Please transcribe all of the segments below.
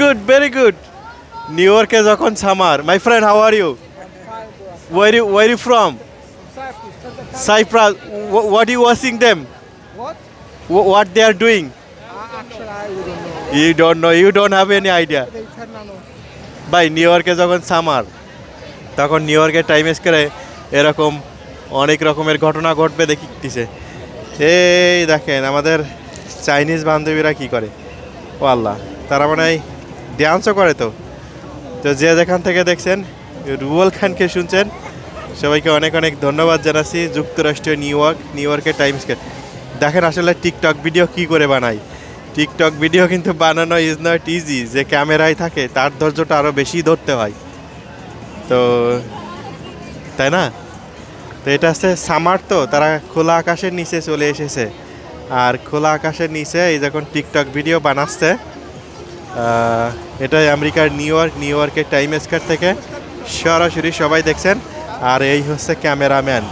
Good very good নিউ ইয়র্কে যখন summer my friend how are you were you were you from Cyprus what you watching them What? What they are doing Uh, actually, I wouldn't know. You don't know you don't have any idea They tell me no. ভাই নিউ ইয়র্কে যখন summer তখন new ইয়র্কের time স্কোয়ারে এরকম অনেক রকমের ঘটনা ঘটবে দেখিতেছে। এই দেখেন আমাদের চাইনিজ বান্ধবীরা কি করে? ও আল্লাহ তারা মানে ড্যান্সও করে তো। তো যে যেখান থেকে দেখছেন রুয়েল খানকে শুনছেন, সবাইকে অনেক অনেক ধন্যবাদ জানাচ্ছি যুক্তরাষ্ট্রীয় নিউ ইয়র্ক, নিউ ইয়র্কের টাইমসকে দেখেন আসলে টিকটক ভিডিও কি করে বানাই? টিকটক ভিডিও কিন্তু বানানো ইজ নট ইজি যে ক্যামেরায় থাকে, তার ধৈর্যটা আরও বেশি ধরতে হয়। তো, তাই না? তো এটা হচ্ছে সামার তো, তারা খোলা আকাশের নিচে চলে এসেছে। আর খোলা আকাশের নিচে এই যখন টিকটক ভিডিও বানাচ্ছে এটাই আমেরিকার নিউ ইয়র্ক, নিউ ইয়র্কের টাইম স্কোয়ার থেকে। সরাসরি সবাই দেখছেন। আর এই হচ্ছে ক্যামেরাম্যান।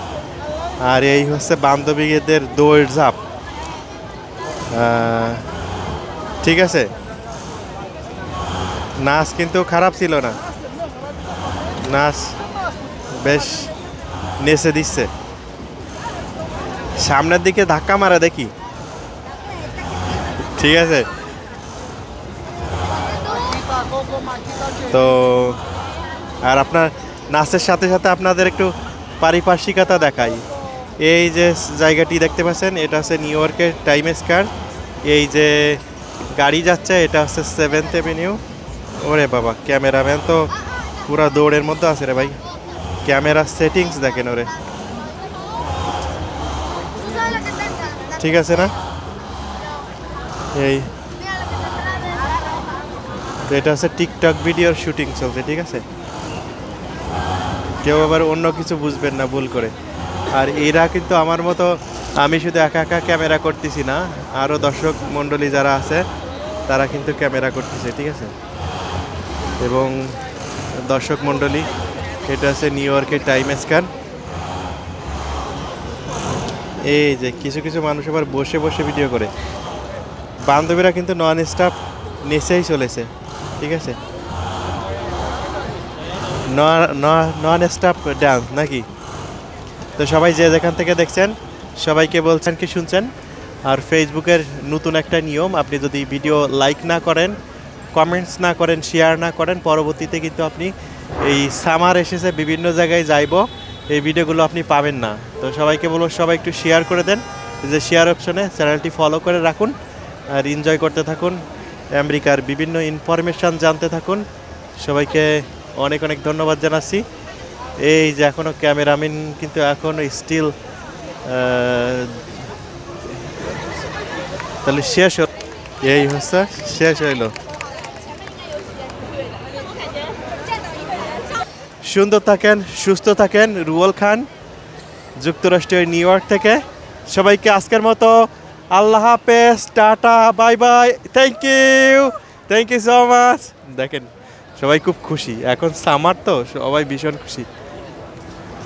আর এই হচ্ছে বান্ধবীদের দৌড় ঝাপ। ঠিক আছে। নাচ কিন্তু খারাপ ছিল না। নাচ বেশ নেচে দিচ্ছে। সামনের দিকে ধাক্কা মারা দেখি। ঠিক আছে। তো, আর আপনার নাচের সাথে সাথে আপনাদের একটু পারিপার্শ্বিকতা দেখাই। এই যে জায়গাটি দেখতে পাচ্ছেন, এটা হচ্ছে নিউ ইয়র্কের টাইম স্কোয়ার এই যে গাড়ি যাচ্ছে, এটা হচ্ছে সেভেন্থ এভিনিউ ওরে বাবা, ক্যামেরাম্যান তো পুরা দৌড়ের মধ্যে আছে রে ভাই। ক্যামেরা সেটিংস দেখেন ওরে। ঠিক আছে না? এই তো এটা হচ্ছে টিকটক ভিডিওর শুটিং চলছে, ঠিক আছে? কেউ আবার অন্য কিছু বুঝবেন না, ভুল করে। আর এরা কিন্তু আমার মতো, আমি শুধু একা একা ক্যামেরা করতেছি না আরও দর্শক মণ্ডলী যারা আছে, তারা কিন্তু ক্যামেরা করতেছে, ঠিক আছে? এবং দর্শক মণ্ডলী, এটা আছে নিউ ইয়র্কের টাইম স্ক্যান। এই যে কিছু কিছু মানুষ আবার বসে বসে ভিডিও করে। বান্ধবীরা কিন্তু নন স্টাফ নেচেই চলেছে। ঠিক আছে? নন স্টপ ডান্স নাকি? তো সবাই যে যেখান থেকে দেখছেন, সবাইকে বলছেন কি শুনছেন? আর ফেসবুকের নতুন একটা নিয়ম, আপনি যদি ভিডিও লাইক না করেন কমেন্টস না করেন শেয়ার না করেন, পরবর্তীতে কিন্তু আপনি এই সামার এসেছে, বিভিন্ন জায়গায় যাইব, এই ভিডিওগুলো আপনি পাবেন না। তো সবাইকে বলব, সবাই একটু শেয়ার করে দেন। যে শেয়ার অপশনে চ্যানেলটি ফলো করে রাখুন, আর এনজয় করতে থাকুন। আমেরিকার বিভিন্ন ইনফরমেশান জানতে থাকুন। সবাইকে অনেক অনেক ধন্যবাদ জানাচ্ছি। এই যে এখনও ক্যামেরাম্যান কিন্তু এখনও স্টিল তাহলে শেষ এই হচ্ছে, শেষ হইল। সুন্দর থাকেন, সুস্থ থাকেন রুয়েল খান, যুক্তরাষ্ট্রের নিউ ইয়র্ক থেকে। সবাইকে আজকের মতো আল্লাহ হাফেজ, tata, bye bye thank you thank you so much দেখেন, সবাই খুব খুশি। এখন সামার তো, সবাই ভীষণ খুশি।